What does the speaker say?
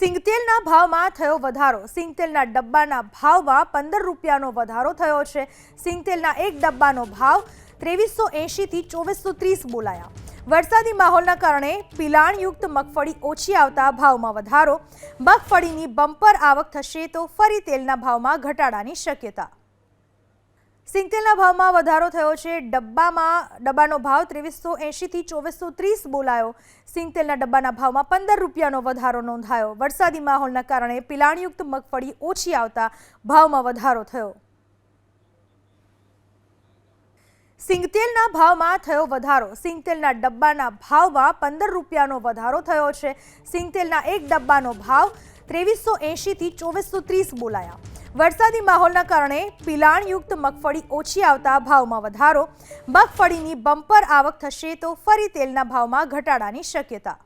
સિંગતેલના ભાવમાં થયો વધારો. સિંગતેલના ડબ્બાના ભાવમાં પંદર રૂપિયાનો વધારો થયો છે. સિંગતેલના એક ડબ્બાનો ભાવ ત્રેવીસો એંશીથી ચોવીસો ત્રીસ બોલાયા. વરસાદી માહોલના કારણે પિલાણયુક્ત મગફળી ઓછી આવતા ભાવમાં વધારો. મગફળીની બમ્પર આવક થશે તો ફરી તેલના ભાવમાં ઘટાડાની શક્યતા. સિંગતેલના ભાવમાં વધારો થયો છે. ડબ્બામાં, ડબ્બાનો ભાવ ત્રેવીસો એંશીથી ચોવીસો ત્રીસ બોલાયો. સિંગતેલના ડબ્બાના ભાવમાં પંદર રૂપિયાનો વધારો નોંધાયો. વરસાદી માહોલના કારણે પિલાણયુક્ત મગફળી ઓછી આવતા ભાવમાં વધારો થયો. સિંગતેલના ભાવમાં થયો વધારો. સિંગતેલના ડબ્બાના ભાવમાં પંદર રૂપિયાનો વધારો થયો છે. સિંગતેલના એક ડબ્બાનો ભાવ ત્રેવીસો એંશીથી ચોવીસો ત્રીસ બોલાયા. વરસાદી માહોલના કારણે પિલાણયુક્ત મગફળી ઓછી આવતા ભાવમાં વધારો. મગફળીની બમ્પર આવક થશે તો ફરી તેલના ભાવમાં ઘટાડાની શક્યતા.